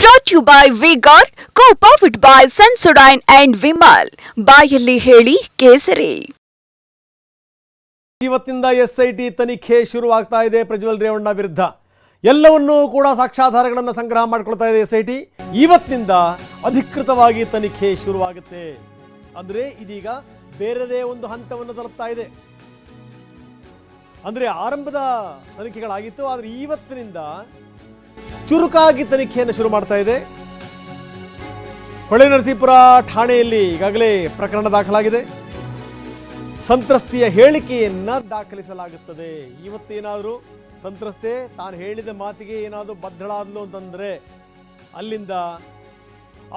Brought you by Vigor co powered by ಸನ್ಸುಡೈನ್ and Vimal ಬಾಯಲ್ಲಿ ಹೇಳಿ ಕೇಸರಿ. ಇವತ್ತಿಂದ ಎಸ್ ಐ ಟಿ ತನಿಖೆ ಶುರುವಾಗ್ತಾ ಇದೆ ಪ್ರಜ್ವಲ್ ರೇವಣ್ಣ ವಿರುದ್ಧ. ಎಲ್ಲವನ್ನೂ ಕೂಡ ಸಾಕ್ಷ್ಯಾಧಾರಗಳನ್ನು ಸಂಗ್ರಹ ಮಾಡ್ಕೊಳ್ತಾ ಇದೆ ಎಸ್ ಐ ಟಿ ಇವತ್ತಿನಿಂದ ಅಧಿಕೃತವಾಗಿ ತನಿಖೆ ಶುರುವಾಗುತ್ತೆ. ಅಂದರೆ ಇದೀಗ ಬೇರೆದೇ ಒಂದು ಹಂತವನ್ನು ತಲುಪ್ತಾ ಇದೆ. ಅಂದ್ರೆ ಆರಂಭದ ತನಿಖೆಗಳಾಗಿತ್ತು, ಆದರೆ ಇವತ್ತಿನಿಂದ ಚುರುಕಾಗಿ ತನಿಖೆಯನ್ನು ಶುರು ಮಾಡ್ತಾ ಇದೆ. ಹೊಳೆ ನರಸೀಪುರ ಠಾಣೆಯಲ್ಲಿ ಈಗಾಗಲೇ ಪ್ರಕರಣ ದಾಖಲಾಗಿದೆ. ಸಂತ್ರಸ್ತೆಯ ಹೇಳಿಕೆಯನ್ನ ದಾಖಲಿಸಲಾಗುತ್ತದೆ. ಇವತ್ತೇನಾದರೂ ಸಂತ್ರಸ್ತೆ ತಾನು ಹೇಳಿದ ಮಾತಿಗೆ ಏನಾದರೂ ಬದ್ಧಳಾದ್ಲು ಅಂತಂದ್ರೆ ಅಲ್ಲಿಂದ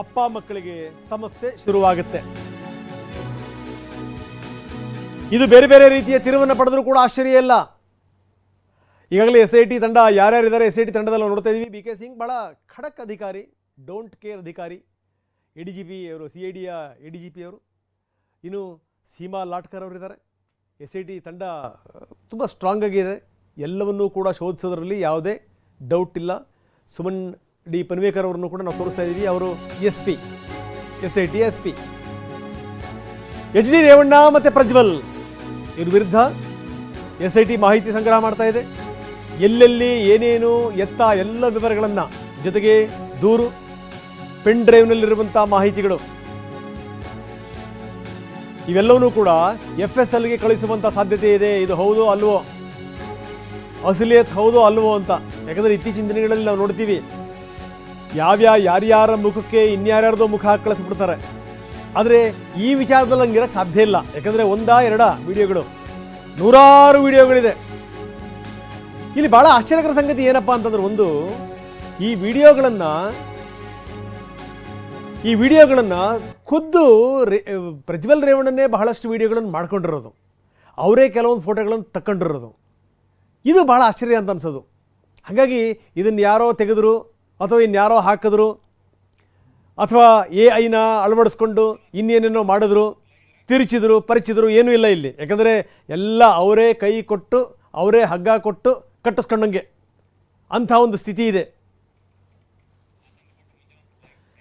ಅಪ್ಪ ಮಕ್ಕಳಿಗೆ ಸಮಸ್ಯೆ ಶುರುವಾಗುತ್ತೆ. ಇದು ಬೇರೆ ಬೇರೆ ರೀತಿಯ ತಿರುವನ್ನು ಪಡೆದರೂ ಕೂಡ ಆಶ್ಚರ್ಯ ಇಲ್ಲ. ಈಗಾಗಲೇ ಎಸ್ ಐ ಟಿ ತಂಡ, ಯಾರ್ಯಾರಿದ್ದಾರೆ ಎಸ್ ಐ ಟಿ ತಂಡದಲ್ಲಿ ನಾವು ನೋಡ್ತಾ ಇದ್ದೀವಿ ಬಿ ಕೆ ಸಿಂಗ್ ಭಾಳ ಖಡಕ್ ಅಧಿಕಾರಿ ಡೋಂಟ್ ಕೇರ್ ಅಧಿಕಾರಿ. ಎ ಡಿ ಜಿ ಪಿ ಅವರು ಸಿ ಐ ಡಿಯ ಎ ಡಿ ಜಿ ಪಿ ಅವರು. ಇನ್ನು ಸೀಮಾ ಲಾಟ್ಕರ್ ಅವರಿದ್ದಾರೆ. ಎಸ್ ಐ ಟಿ ತಂಡ ತುಂಬ ಸ್ಟ್ರಾಂಗ್ ಆಗಿದೆ ಎಲ್ಲವನ್ನೂ ಕೂಡ ಶೋಧಿಸೋದ್ರಲ್ಲಿ ಯಾವುದೇ ಡೌಟ್ ಇಲ್ಲ. ಸುಮನ್ ಡಿ ಪನ್ವೇಕರ್ ಅವರನ್ನು ಕೂಡ ನಾವು ತೋರಿಸ್ತಾ ಇದ್ದೀವಿ ಅವರು S P S I T S P. H D Revanna ಮತ್ತು ಪ್ರಜ್ವಲ್ ಇದ್ರ ವಿರುದ್ಧ ಎಸ್ ಐ ಟಿ ಮಾಹಿತಿ ಸಂಗ್ರಹ ಮಾಡ್ತಾ ಇದೆ. ಎಲ್ಲೆಲ್ಲಿ ಏನೇನು ಎತ್ತ ಎಲ್ಲ ವಿವರಗಳನ್ನು ಜೊತೆಗೆ ದೂರು, ಪೆನ್ ಡ್ರೈವ್ನಲ್ಲಿರುವಂಥ ಮಾಹಿತಿಗಳು. ಇವೆಲ್ಲವನ್ನೂ ಕೂಡ ಎಫ್ ಎಸ್ ಎಲ್ಗೆ ಕಳಿಸುವಂಥ ಸಾಧ್ಯತೆ ಇದೆ. ಇದು ಹೌದು ಅಲ್ವೋ? ಅಸಲಿಯತ್ ಹೌದು ಅಲ್ವೋ ಅಂತ. ಯಾಕಂದರೆ ಇತ್ತೀಚಿನ ದಿನಗಳಲ್ಲಿ ನಾವು ನೋಡ್ತೀವಿ. ಯಾವ್ಯಾವ ಯಾರ್ಯಾರ ಮುಖಕ್ಕೆ ಇನ್ಯಾರ್ಯಾರ್ದೋ ಮುಖ ಕಳಿಸ್ಬಿಡ್ತಾರೆ ಆದರೆ ಈ ವಿಚಾರದಲ್ಲಿ ಹಂಗೆ ಇರಕ್ಕೆ ಸಾಧ್ಯ ಇಲ್ಲ. ಯಾಕಂದರೆ ಒಂದಾ ಎರಡ ವಿಡಿಯೋಗಳು. ನೂರಾರು ವಿಡಿಯೋಗಳಿದೆ. ಇಲ್ಲಿ ಬಹಳ ಆಶ್ಚರ್ಯಕರ ಸಂಗತಿ ಏನಪ್ಪಾ ಅಂತಂದ್ರೆ ಒಂದು, ಈ ವಿಡಿಯೋಗಳನ್ನು ಈ ವಿಡಿಯೋಗಳನ್ನು ಖುದ್ದು ಪ್ರಜ್ವಲ್ ರೇವಣ್ಣನೇ ಬಹಳಷ್ಟು ವಿಡಿಯೋಗಳನ್ನು ಮಾಡ್ಕೊಂಡಿರೋದು. ಅವರೇ ಕೆಲವೊಂದು ಫೋಟೋಗಳನ್ನು ತಕ್ಕೊಂಡಿರೋದು. ಇದು ಬಹಳ ಆಶ್ಚರ್ಯ ಅಂತ ಅನ್ಸೋದು. ಹಾಗಾಗಿ ಇದನ್ನು ಯಾರೋ ತೆಗೆದ್ರು, ಅಥವಾ ಇನ್ಯಾರೋ ಹಾಕಿದ್ರು, ಅಥವಾ ಎ ಐನ ಅಳವಡಿಸ್ಕೊಂಡು ಇನ್ನೇನೇನೋ ಮಾಡಿದ್ರು, ತಿರುಚಿದ್ರು, ಪರಿಚಿದ್ರು ಏನೂ ಇಲ್ಲ ಇಲ್ಲಿ. ಯಾಕಂದರೆ ಎಲ್ಲ ಅವರೇ ಕೈ ಕೊಟ್ಟು, ಅವರೇ ಹಗ್ಗ ಕೊಟ್ಟು ಕಟ್ಟಿಸ್ಕೊಂಡಂಗೆ ಅಂಥ ಒಂದು ಸ್ಥಿತಿ ಇದೆ.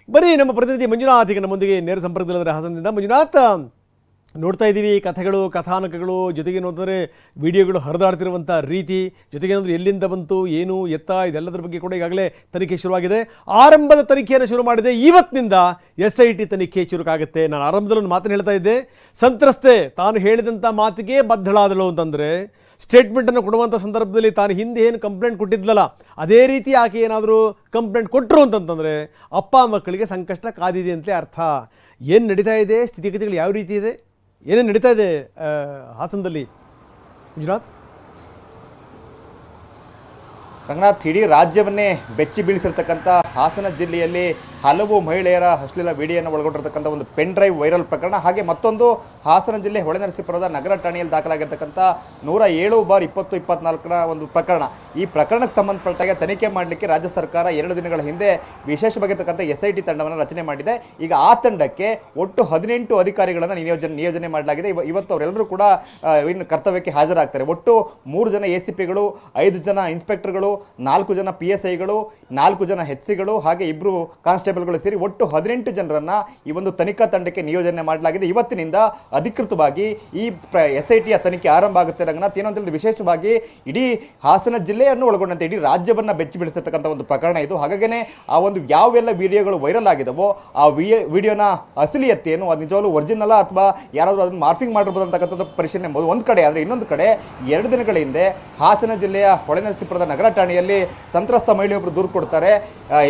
ಬರೀ ನಮ್ಮ ಪ್ರತಿನಿಧಿ ಮಂಜುನಾಥ್ ಈಗ ನಮ್ಮೊಂದಿಗೆ ನೇರ ಸಂಪರ್ಕದಲ್ಲಿದ್ದಾರೆ. ಹಾಸನದಿಂದ ಮಂಜುನಾಥ್ ನೋಡ್ತಾ ಇದ್ದೀವಿ, ಕಥೆಗಳು, ಕಥಾನಕಗಳು, ಜೊತೆಗೆ ನೋಡಿದ್ರೆ ವಿಡಿಯೋಗಳು ಹರಿದಾಡ್ತಿರುವಂಥ ರೀತಿ, ಜೊತೆಗೆ ಎಲ್ಲಿಂದ ಬಂತು, ಏನು ಎತ್ತ, ಇದೆಲ್ಲದರ ಬಗ್ಗೆ ಕೂಡ ಈಗಾಗಲೇ ತನಿಖೆ ಶುರುವಾಗಿದೆ. ಆರಂಭದ ತನಿಖೆಯನ್ನು ಶುರು ಮಾಡಿದೆ, ಇವತ್ತಿನಿಂದ ಎಸ್ ಐ ಟಿ ತನಿಖೆ ಚುರುಕಾಗುತ್ತೆ. ನಾನು ಆರಂಭದಲ್ಲಿ ಒಂದು ಮಾತನ್ನು ಹೇಳ್ತಾ ಇದ್ದೆ, ಸಂತ್ರಸ್ತೆ, ತಾನು ಹೇಳಿದಂಥ ಮಾತಿಗೆ ಬದ್ಧಳಾದಳು ಅಂತಂದರೆ, ಸ್ಟೇಟ್ಮೆಂಟನ್ನು ಕೊಡುವಂಥ ಸಂದರ್ಭದಲ್ಲಿ ತಾನು ಹಿಂದೆ ಏನು ಕಂಪ್ಲೇಂಟ್ ಕೊಟ್ಟಿದ್ಲಲ್ಲ, ಅದೇ ರೀತಿ ಆಕೆ ಏನಾದರೂ ಕಂಪ್ಲೇಂಟ್ ಕೊಟ್ಟರು ಅಂತಂತಂದರೆ, ಅಪ್ಪ ಮಕ್ಕಳಿಗೆ ಸಂಕಷ್ಟ ಕಾದಿದೆ ಅಂತಲೇ ಅರ್ಥ. ಏನು ನಡೀತಾ ಇದೆ, ಸ್ಥಿತಿಗತಿಗಳು ಯಾವ ರೀತಿ ಇದೆ? ಏನೇನು ನಡೀತಾ ಇದೆ ಹಾಸನದಲ್ಲಿ? ಮಂಜುನಾಥ್ ರಂಗನಾಥ್ ಇಡೀ ರಾಜ್ಯವನ್ನೇ ಬೆಚ್ಚಿ ಬೀಳಿಸಿರ್ತಕ್ಕಂಥ ಹಾಸನ ಜಿಲ್ಲೆಯಲ್ಲಿ ಹಲವು ಮಹಿಳೆಯರ ಅಶ್ಲೀಲ ವಿಡಿಯೋನ ಒಳಗೊಂಡಿರ್ತಕ್ಕಂಥ ಒಂದು ಪೆನ್ ಡ್ರೈವ್ ವೈರಲ್ ಪ್ರಕರಣ. ಹಾಗೆ ಮತ್ತೊಂದು, ಹಾಸನ ಜಿಲ್ಲೆ ಹೊಳೆನರಸೀಪುರದ ನಗರ ಠಾಣೆಯಲ್ಲಿ ದಾಖಲಾಗಿರ್ತಕ್ಕಂಥ ನೂರ ಏಳು ಬಾರ್ ಇಪ್ಪತ್ತು ಇಪ್ಪತ್ನಾಲ್ಕರ ಒಂದು ಪ್ರಕರಣ. ಈ ಪ್ರಕರಣಕ್ಕೆ ಸಂಬಂಧಪಟ್ಟಾಗ ತನಿಖೆ ಮಾಡಲಿಕ್ಕೆ ರಾಜ್ಯ ಸರ್ಕಾರ ಎರಡು ದಿನಗಳ ಹಿಂದೆ ವಿಶೇಷವಾಗಿರ್ತಕ್ಕಂಥ ಎಸ್ ಐ ಟಿ ತಂಡವನ್ನು ರಚನೆ ಮಾಡಿದೆ. ಈಗ ಆ ತಂಡಕ್ಕೆ ಒಟ್ಟು ಹದಿನೆಂಟು ಅಧಿಕಾರಿಗಳನ್ನು ನಿಯೋಜನೆ ನಿಯೋಜನೆ ಮಾಡಲಾಗಿದೆ. ಇವ- ಇವತ್ತು ಅವರೆಲ್ಲರೂ ಕೂಡ ಕರ್ತವ್ಯಕ್ಕೆ ಹಾಜರಾಗ್ತಾರೆ. ಒಟ್ಟು ಮೂರು ಜನ ಎ ಸಿ ಪಿಗಳು, ಐದು ಜನ ಇನ್ಸ್ಪೆಕ್ಟರ್ಗಳು, ನಾಲ್ಕು ಜನ ಪಿ ಎಸ್ ಐಗಳು ನಾಲ್ಕು ಜನ ಹೆಚ್ ಸಿಗಳು ಹಾಗೆ ಇಬ್ಬರು ಕಾನ್ಸ್ಟೇಬಲ್ಗಳು ಸೇರಿ ಒಟ್ಟು ಹದಿನೆಂಟು ಜನರನ್ನ ಈ ಒಂದು ತನಿಖಾ ತಂಡಕ್ಕೆ ನಿಯೋಜನೆ ಮಾಡಲಾಗಿದೆ. ಇವತ್ತಿನಿಂದ ಅಧಿಕೃತವಾಗಿ ಈ ಎಸ್ ಐ ಟಿಯ ತನಿಖೆ ಆರಂಭ ಆಗುತ್ತೆ. ರಂಗನಾಥ್, ಏನು ಅಂತ ಹೇಳಿದ್ರೆ ವಿಶೇಷವಾಗಿ ಇಡೀ ಹಾಸನ ಜಿಲ್ಲೆಯನ್ನು ಒಳಗೊಂಡಂತೆ ಇಡೀ ರಾಜ್ಯವನ್ನ ಬೆಚ್ಚಿ ಬಿಡಿಸಿರ್ತಕ್ಕಂಥ ಒಂದು ಪ್ರಕರಣ ಇದು. ಹಾಗಾಗೇನೆ ಆ ಒಂದು ಯಾವೆಲ್ಲ ವಿಡಿಯೋಗಳು ವೈರಲ್ ಆಗಿದವೋ ಆ ವಿಡಿಯೋನ ಅಸಲಿಯತ್ತೇನು ಅದು ನಿಜವಾಗ್ಲೂ ಒರಿಜಿನಲ್ ಅಥವಾ ಯಾರಾದರೂ ಅದನ್ನು ಮಾರ್ಫಿಂಗ್ ಮಾಡಿರ್ಬೋದು ಅಂತಕ್ಕಂಥದ್ದು ಪರಿಶೀಲನೆ ಎಂಬುದು ಒಂದು ಕಡೆ, ಆದರೆ ಇನ್ನೊಂದು ಕಡೆ ಎರಡು ದಿನಗಳ ಹಿಂದೆ ಹಾಸನ ಜಿಲ್ಲೆಯ ಹೊಳೆನರಸೀಪುರದ ನಗರ ಠಾಣೆಯಲ್ಲಿ ಸಂತ್ರಸ್ತ ಮಹಿಳೆಯೊಬ್ಬರು ದೂರು ಕೊಡ್ತಾರೆ.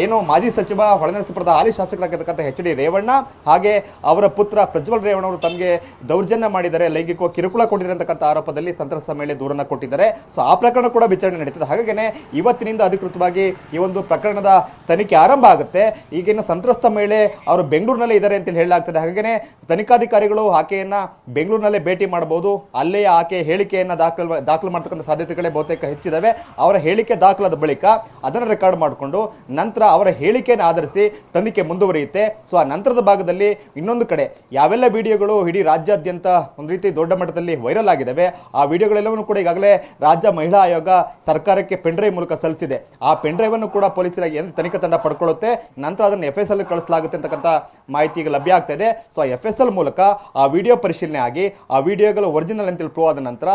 ಏನು ಮಾಜಿ ಸಚಿವ ಹೊಳೆನರಸೀಪುರದ ಹಾಲಿ ಶಾಸಕರಾಗಿರ್ತಕ್ಕಂಥ ಎಚ್ ಡಿ ರೇವಣ್ಣ ಹಾಗೆ ಅವರ ಪುತ್ರ ಪ್ರಜ್ವಲ್ ರೇವಣ್ಣ ಅವರು ತಮಗೆ ದೌರ್ಜನ್ಯ ಮಾಡಿದ್ದಾರೆ ಲೈಂಗಿಕ ಕಿರುಕುಳ ಕೊಟ್ಟಿದ್ದಾರೆ ಅಂತಕ್ಕಂಥ ಆರೋಪದಲ್ಲಿ ಸಂತ್ರಸ್ತ ಮೇಲೆ ದೂರನ್ನು ಕೊಟ್ಟಿದ್ದಾರೆ. ಸೊ ಆ ಪ್ರಕರಣ ಕೂಡ ವಿಚಾರಣೆ ನಡೀತದೆ. ಹಾಗಾಗಿನೇ ಇವತ್ತಿನಿಂದ ಅಧಿಕೃತವಾಗಿ ಈ ಒಂದು ಪ್ರಕರಣದ ತನಿಖೆ ಆರಂಭ ಆಗುತ್ತೆ. ಈಗೇನು ಸಂತ್ರಸ್ತ ಮಹಿಳೆ ಅವರು ಬೆಂಗಳೂರಿನಲ್ಲೇ ಇದ್ದಾರೆ ಅಂತ ಹೇಳಲಾಗ್ತದೆ. ಹಾಗಾಗಿನೇ ತನಿಖಾಧಿಕಾರಿಗಳು ಆಕೆಯನ್ನು ಬೆಂಗಳೂರಿನಲ್ಲೇ ಭೇಟಿ ಮಾಡಬಹುದು. ಅಲ್ಲೇ ಆಕೆ ಹೇಳಿಕೆಯನ್ನು ದಾಖಲು ದಾಖಲು ಮಾಡ್ತಕ್ಕಂಥ ಸಾಧ್ಯತೆಗಳೇ ಬಹುತೇಕ ಹೆಚ್ಚಿದ್ದಾವೆ. ಅವರ ಹೇಳಿಕೆ ದಾಖಲಾದ ಬಳಿಕ ಅದನ್ನು ರೆಕಾರ್ಡ್ ಮಾಡಿಕೊಂಡು ನಂತರ ಅವರ ಹೇಳಿಕೆಯನ್ನು ಆಧರಿಸಿ ತನಿಖೆ ಮುಂದುವರಿಯುತ್ತೆ. ಸೊ ಆ ನಂತರದ ಭಾಗದಲ್ಲಿ ಇನ್ನೊಂದು ಕಡೆ ಯಾವೆಲ್ಲ ವಿಡಿಯೋಗಳು ಇಡೀ ರಾಜ್ಯಾದ್ಯಂತ ಒಂದು ರೀತಿ ದೊಡ್ಡ ಮಟ್ಟದಲ್ಲಿ ವೈರಲ್ ಆಗಿದ್ದಾವೆ, ಆ ವಿಡಿಯೋಗಳೆಲ್ಲವನ್ನು ಕೂಡ ಈಗಾಗಲೇ ರಾಜ್ಯ ಮಹಿಳಾ ಆಯೋಗ ಸರ್ಕಾರಕ್ಕೆ ಪೆನ್ಡ್ರೈವ್ ಮೂಲಕ ಸಲ್ಲಿಸಿದೆ. ಆ ಪೆನ್ಡ್ರೈವ್ ಅನ್ನು ಕೂಡ ಪೊಲೀಸರಾಗಿ ತನಿಖಾ ತಂಡ ಪಡ್ಕೊಳ್ಳುತ್ತೆ. ನಂತರ ಅದನ್ನು ಎಫ್ ಎಸ್ ಎಲ್ ಕಳಿಸಲಾಗುತ್ತೆ ಅಂತಕ್ಕಂಥ ಮಾಹಿತಿ ಈಗ ಲಭ್ಯ ಆಗ್ತಾ ಇದೆ. ಸೊ ಆ ಎಫ್ ಎಸ್ ಎಲ್ ಮೂಲಕ ಆ ವಿಡಿಯೋ ಪರಿಶೀಲನೆ ಆಗಿ, ಆ ವಿಡಿಯೋಗಳು ಒರಿಜಿನಲ್ ಅಂತೇಳಿ ಪ್ರೂವ್ ಆದ ನಂತರ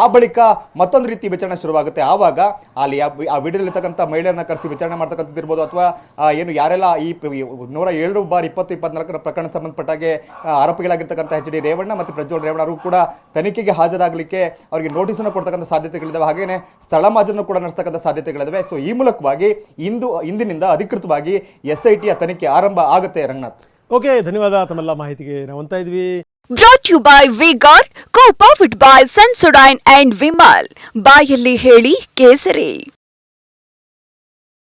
ಆ ಬಳಿಕ ಮತ್ತೊಂದು ರೀತಿ ವಿಚಾರಣೆ ಶುರುವಾಗುತ್ತೆ. ಆವಾಗ ಅಲ್ಲಿ ಆ ವಿಡಿಯೋದಲ್ಲಿರ್ತಕ್ಕಂಥ ಮಹಿಳೆಯರನ್ನ ಕರೆಸಿ ವಿಚಾರಣೆ ಮಾಡ್ತಕ್ಕಂಥದ್ದು ಇರ್ಬೋದು ಅಥವಾ ಏನು ಯಾರೆಲ್ಲ ಈ ನೂರ ಏಳು ಬಾರ್ ಇಪ್ಪತ್ತು ಇಪ್ಪತ್ನಾಲ್ಕರ ಪ್ರಕರಣ ಸಂಬಂಧಪಟ್ಟಾಗೆ ಆರೋಪಿಗಳಾಗಿರ್ತಕ್ಕಂಥ ಎಚ್ ಡಿ ರೇವಣ್ಣ ಮತ್ತು ಪ್ರಜ್ವಲ್ ರೇವಣ್ಣ ಅವರು ಕೂಡ ತನಿಖೆಗೆ ಹಾಜರಾಗಲಿಕ್ಕೆ ಅವರಿಗೆ ನೋಟಿಸನ್ನು ಕೊಡ್ತಕ್ಕಂಥ ಸಾಧ್ಯತೆಗಳಿದ್ದಾವೆ ಹಾಗೇನೆ ಸ್ಥಳ ಮಾಜನ್ನು ಕೂಡ ನಡೆಸ್ತಕ್ಕಂಥ ಸಾಧ್ಯತೆಗಳಿದ್ದಾವೆ ಸೊ ಈ ಮೂಲಕವಾಗಿ ಇಂದು ಇಂದಿನಿಂದ ಅಧಿಕೃತವಾಗಿ ಎಸ್ ಐ ಟಿಯ ತನಿಖೆ ಆರಂಭ ಆಗುತ್ತೆ. ರಂಗನಾಥ್. ಓಕೆ ಧನ್ಯವಾದ. ತಮ್ಮೆಲ್ಲ ಮಾಹಿತಿಗೆ ನಾವು ಅಂತ ಇದ್ವಿ. Brought to you by Vigor, co-powered by Sensodyne and Vimal. ಬಾಯಲ್ಲಿ ಹೇಳಿ ಕೇಸರಿ.